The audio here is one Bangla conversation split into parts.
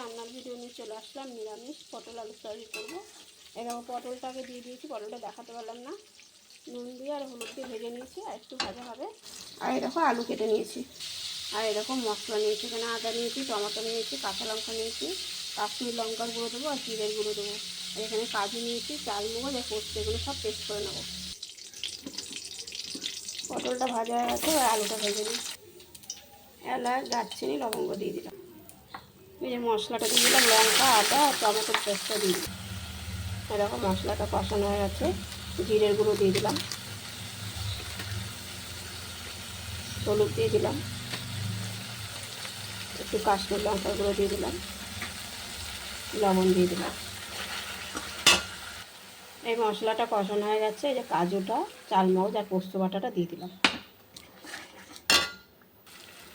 রান্নার ভিডিও নিয়ে চলে আসলাম, নিরামিষ, পটল আলু তরকারি করব। এরকম পটলটাকে দিয়ে দিয়েছি, পটলটা দেখাতে পারলাম না। নুন দিয়ে আর হলুদ দিয়ে ভেজে নিয়েছি, আর একটু ভাজা হবে। আর এরকম আলু কেটে নিয়েছি। আর এরকম মশলা নিয়েছি, এখানে আদা নিয়েছি, টমেটো নিয়েছি, কাঁচা লঙ্কা নিয়েছি, কাশ্মীর লঙ্কার গুঁড়ো দেবো আর জিরের গুঁড়ো দেবো। আর এখানে কাজু নিয়েছি, চাল মগজ আর পোস্ত এগুলো সব পেস্ট করে নেব। পটলটা ভাজা গেছে আর আলুটা ভেজে নিই। এলাচ, দারচিনি, লবঙ্গ দিয়ে দিলাম। এই যে মশলাটা দিয়ে দিলাম, লঙ্কা, আদা আর টমেটোর পেস্টটা দিয়ে দিলাম। এরকম মশলাটা কষানো হয়ে গেছে, জিরের গুঁড়ো দিয়ে দিলাম। হলুদ দিয়ে দিলাম। একটু কাশ্মীর লঙ্কার গুঁড়ো দিয়ে দিলাম। লবণ দিয়ে দিলাম। এই মশলাটা কষানো হয়ে গেছে, এই যে কাজুটা, চালমগজ আর পোস্ত বাটাটা দিয়ে দিলাম।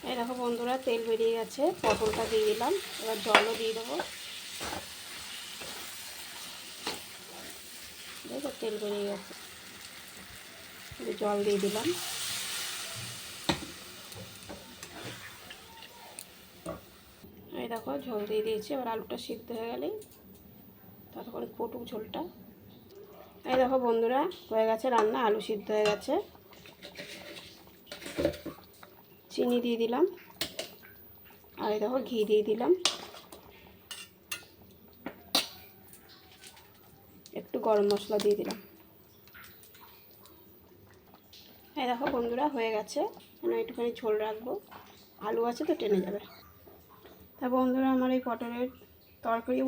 এই দেখো বন্ধুরা, তেল বেরিয়ে গেছে, পটলটা দিয়ে দিলাম, এবার জলও দিয়ে দেবো। দেখো তেল বেরিয়ে গেছে জল দিয়ে দিলাম। এই দেখো, ঝোল দিয়ে দিয়েছি, এবার আলুটা সিদ্ধ হয়ে গেলেই তারপরে ফুটুক ঝোলটা। এই দেখো বন্ধুরা, হয়ে গেছে রান্না, আলু সিদ্ধ হয়ে গেছে। চিনি দিয়ে দিলাম। আর দেখো ঘি দিয়ে দিলাম। একটু গরম মশলা দিয়ে দিলাম। এই দেখো বন্ধুরা, হয়ে গেছে। আমি একটুখানি ঝোল রাখব। আলু আছে তো, টেনে যাবে। তা বন্ধুরা, আমার এই পটলের তরকারি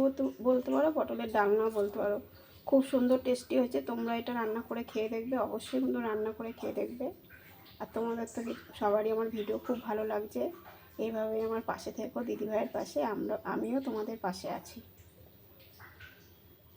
বলতে পারো, পটলের ডালনাও বলতে পারো। খুব সুন্দর, টেস্টি হয়েছে। তোমরা এটা রান্না করে খেয়ে দেখবে। অবশ্যই কিন্তু রান্না করে খেয়ে দেখবে। আর তোমাদের তো সবারই আমার ভিডিও খুব ভালো লাগছে। এইভাবে আমার পাশে থেকো, দিদিভাইয়ের পাশে। আমরা আমিও তোমাদের পাশে আছি।